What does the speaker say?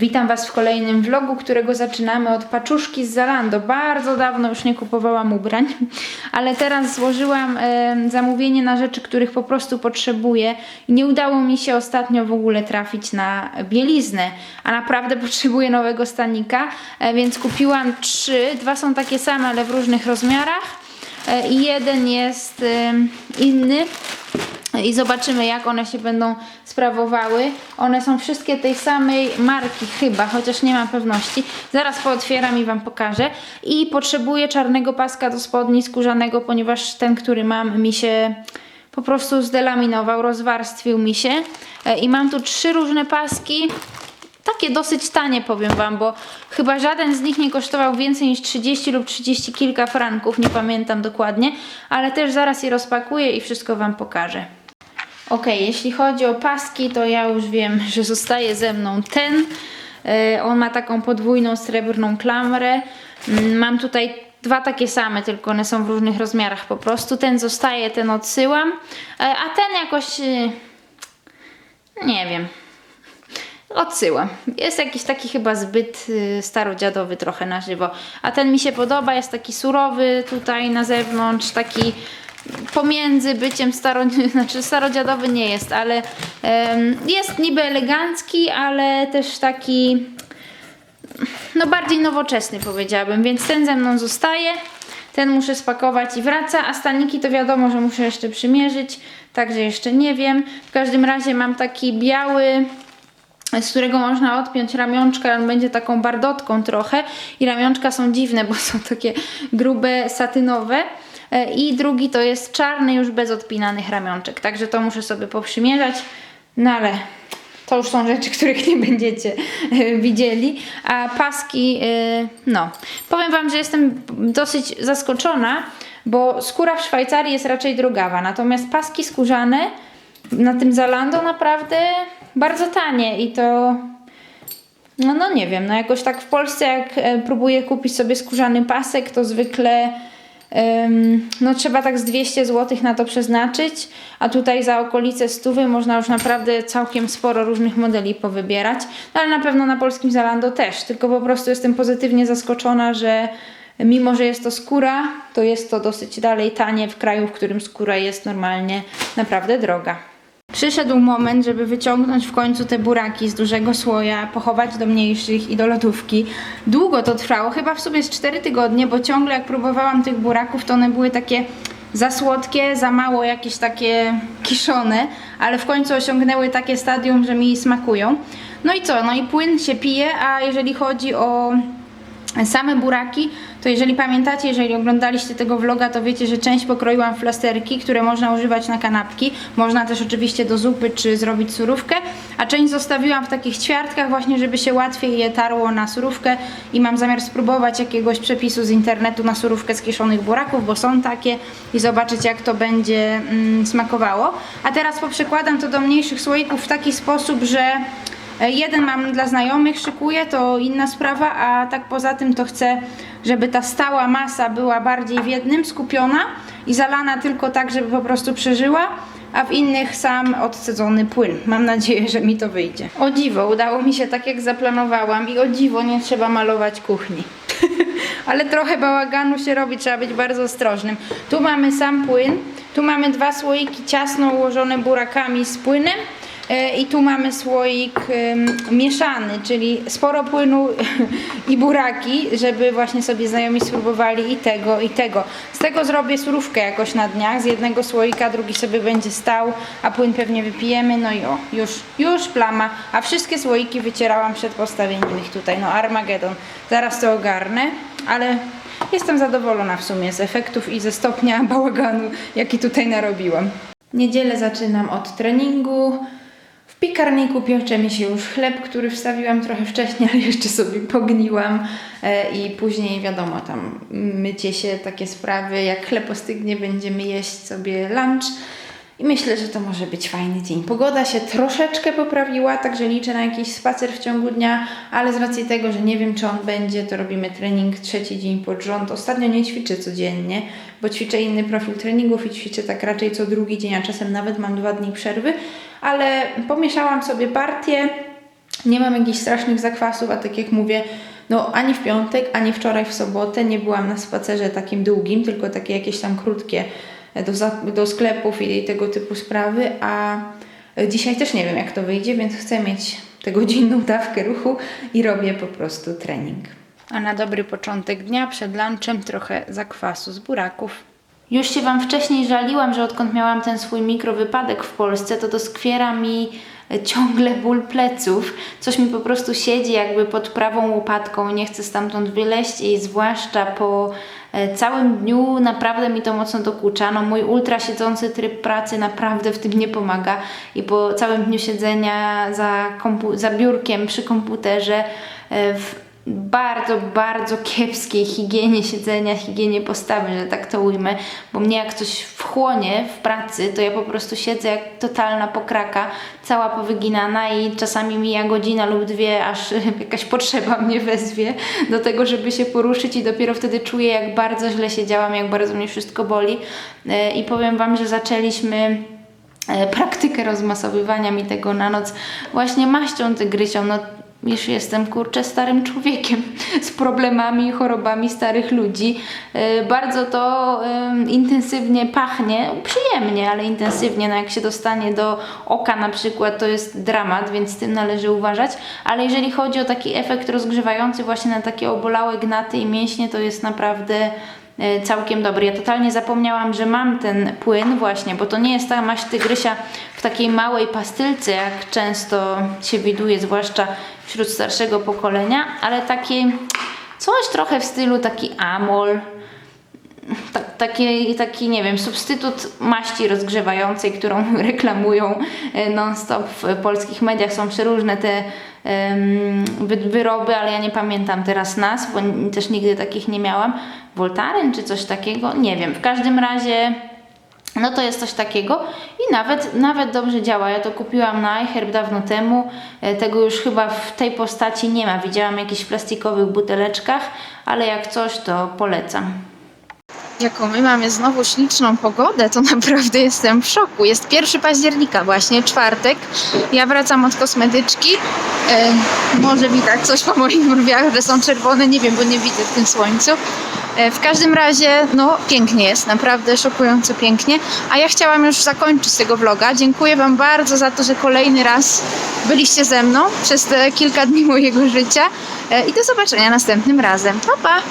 Witam Was w kolejnym vlogu, którego zaczynamy od paczuszki z Zalando. Bardzo dawno już nie kupowałam ubrań, ale teraz złożyłam zamówienie na rzeczy, których po prostu potrzebuję nie udało mi się ostatnio w ogóle trafić na bieliznę, a naprawdę potrzebuję nowego stanika, e, więc kupiłam trzy. Dwa są takie same, ale w różnych rozmiarach e, i jeden jest inny i zobaczymy jak one się będą sprawowały. One są wszystkie tej samej marki chyba, chociaż nie mam pewności. Zaraz pootwieram i Wam pokażę. I potrzebuję czarnego paska do spodni skórzanego, ponieważ ten, który mam mi się po prostu zdelaminował, rozwarstwił mi się. E, I mam tu trzy różne paski. Takie dosyć tanie powiem Wam, bo chyba żaden z nich nie kosztował więcej niż 30 lub 30 kilka franków, nie pamiętam dokładnie, ale też zaraz je rozpakuję i wszystko Wam pokażę. Ok, jeśli chodzi o paski, to ja już wiem, że zostaje ze mną ten. E, On ma taką podwójną srebrną klamrę. Mm, Mam tutaj dwa takie same, tylko one są w różnych rozmiarach po prostu. Ten zostaje, ten odsyłam. E, A ten jakoś... e, Nie wiem. Odsyłam. Jest jakiś taki chyba zbyt starodziadowy trochę na żywo. A ten mi się podoba, jest taki surowy tutaj na zewnątrz, taki pomiędzy byciem staro, znaczy starodziadowy nie jest, ale jest niby elegancki, ale też taki no bardziej nowoczesny powiedziałabym, więc ten ze mną zostaje. Ten muszę spakować i wraca, a staniki to wiadomo, że muszę jeszcze przymierzyć, także jeszcze nie wiem. W każdym razie mam taki biały, z którego można odpiąć ramionczka, on będzie taką bardotką trochę i ramionczka są dziwne, bo są takie grube, satynowe. E, I drugi to jest czarny, już bez odpinanych ramionczek, także to muszę sobie poprzymierzać, no ale to już są rzeczy, których nie będziecie e, widzieli. A paski, e, no. Powiem Wam, że jestem dosyć zaskoczona, bo skóra w Szwajcarii jest raczej drogawa, natomiast paski skórzane na tym Zalando naprawdę bardzo tanie i to no, no nie wiem, no jakoś tak w Polsce jak próbuję kupić sobie skórzany pasek, to zwykle no trzeba tak z 200 zł na to przeznaczyć, a tutaj za okolice stówy można już naprawdę całkiem sporo różnych modeli powybierać, no ale na pewno na polskim Zalando też, tylko po prostu jestem pozytywnie zaskoczona, że mimo, że jest to skóra, to jest to dosyć dalej tanie w kraju, w którym skóra jest normalnie naprawdę droga. Przyszedł moment, żeby wyciągnąć w końcu te buraki z dużego słoja, pochować do mniejszych i do lodówki. Długo to trwało, chyba w sobie z 4 tygodnie, bo ciągle jak próbowałam tych buraków, to one były takie za słodkie, za mało jakieś takie kiszone, ale w końcu osiągnęły takie stadium, że mi smakują. No i co? No i płyn się pije, a jeżeli chodzi o Same buraki, to jeżeli pamiętacie, jeżeli oglądaliście tego vloga, to wiecie, że część pokroiłam w plasterki, które można używać na kanapki. Można też oczywiście do zupy czy zrobić surówkę, a część zostawiłam w takich ćwiartkach właśnie, żeby się łatwiej je tarło na surówkę i mam zamiar spróbować jakiegoś przepisu z internetu na surówkę z kiszonych buraków, bo są takie i zobaczyć jak to będzie mm, smakowało. A teraz poprzekładam to do mniejszych słoików w taki sposób, że Jeden mam dla znajomych, szykuję, to inna sprawa, a tak poza tym to chcę, żeby ta stała masa była bardziej w jednym skupiona i zalana tylko tak, żeby po prostu przeżyła, a w innych sam odcedzony płyn. Mam nadzieję, że mi to wyjdzie. O dziwo, udało mi się tak jak zaplanowałam i o dziwo nie trzeba malować kuchni. Ale trochę bałaganu się robi, trzeba być bardzo ostrożnym. Tu mamy sam płyn, tu mamy dwa słoiki ciasno ułożone burakami z płynem. E, I tu mamy słoik mieszany, czyli sporo płynu i buraki, żeby właśnie sobie znajomi spróbowali i tego, i tego. Z tego zrobię surówkę jakoś na dniach, z jednego słoika, drugi sobie będzie stał, a płyn pewnie wypijemy, no i o, już, już plama. A wszystkie słoiki wycierałam przed postawieniem ich tutaj, no Armagedon. Zaraz to ogarnę, ale jestem zadowolona w sumie z efektów i ze stopnia bałaganu, jaki tutaj narobiłam. Niedzielę zaczynam od treningu. Piekarniku piecze mi się już chleb, który wstawiłam trochę wcześniej, ale jeszcze sobie pogniłam e, i później wiadomo, tam mycie się, takie sprawy, jak chleb ostygnie, będziemy jeść sobie lunch i myślę, że to może być fajny dzień. Pogoda się troszeczkę poprawiła, także liczę na jakiś spacer w ciągu dnia, ale z racji tego, że nie wiem czy on będzie, to robimy trening trzeci dzień pod rząd. Ostatnio nie ćwiczę codziennie, bo ćwiczę inny profil treningów i ćwiczę tak raczej co drugi dzień, a czasem nawet mam dwa dni przerwy, ale pomieszałam sobie partię Nie mam jakichś strasznych zakwasów, a tak jak mówię, no ani w piątek, ani wczoraj w sobotę nie byłam na spacerze takim długim, tylko takie jakieś tam krótkie e, do, do sklepów i tego typu sprawy, a dzisiaj też nie wiem jak to wyjdzie, więc chcę mieć tę godzinną dawkę ruchu i robię po prostu trening. A na dobry początek dnia przed lunchem trochę zakwasu z buraków. Już się Wam wcześniej żaliłam, że odkąd miałam ten swój mikrowypadek w Polsce, to doskwiera mi e, ciągle ból pleców. Coś mi po prostu siedzi jakby pod prawą łopatką, nie chcę stamtąd wyleźć i zwłaszcza po e, całym dniu naprawdę mi to mocno dokucza. No, mój ultra siedzący tryb pracy naprawdę w tym nie pomaga i po całym dniu siedzenia za, za biurkiem przy komputerze e, w bardzo, bardzo kiepskiej higienie siedzenia, higienie postawy, że tak to ujmę, bo mnie jak coś wchłonie w pracy, to ja po prostu siedzę jak totalna pokraka, cała powyginana i czasami mija godzina lub dwie, aż jakaś potrzeba mnie wezwie do tego, żeby się poruszyć i dopiero wtedy czuję, jak bardzo źle siedziałam, jak bardzo mnie wszystko boli E, i powiem Wam, że zaczęliśmy e, praktykę rozmasowywania mi tego na noc właśnie maścią tygrysią. No, już jestem kurczę starym człowiekiem z problemami i chorobami starych ludzi. E, Bardzo to intensywnie pachnie, przyjemnie, ale intensywnie. No jak się dostanie do oka na przykład, to jest dramat, więc z tym należy uważać. Ale jeżeli chodzi o taki efekt rozgrzewający właśnie na takie obolałe gnaty i mięśnie, to jest naprawdę całkiem dobry. Ja totalnie zapomniałam, że mam ten płyn właśnie, bo to nie jest ta maść tygrysia w takiej małej pastylce, jak często się widuje, zwłaszcza wśród starszego pokolenia, ale takie coś trochę w stylu taki amol, tak, taki, taki, nie wiem, substytut maści rozgrzewającej, którą reklamują e, non-stop w polskich mediach. Są przeróżne te wyroby, ale ja nie pamiętam teraz nazw, bo też nigdy takich nie miałam. Voltaren czy coś takiego? Nie wiem. W każdym razie no to jest coś takiego i nawet, nawet dobrze działa. Ja to kupiłam na iHerb dawno temu. E, Tego już chyba w tej postaci nie ma. Widziałam jakieś w plastikowych buteleczkach, ale jak coś to polecam. Jaką my mamy znowu śliczną pogodę, to naprawdę jestem w szoku. Jest 1 października właśnie, czwartek. Ja wracam od kosmetyczki. E, może widać coś po moich brwiach, że są czerwone, nie wiem, bo nie widzę w tym słońcu. E, w każdym razie, no pięknie jest, naprawdę szokująco pięknie. A ja chciałam już zakończyć tego vloga. Dziękuję Wam bardzo za to, że kolejny raz byliście ze mną przez te kilka dni mojego życia. E, I do zobaczenia następnym razem. Pa, pa!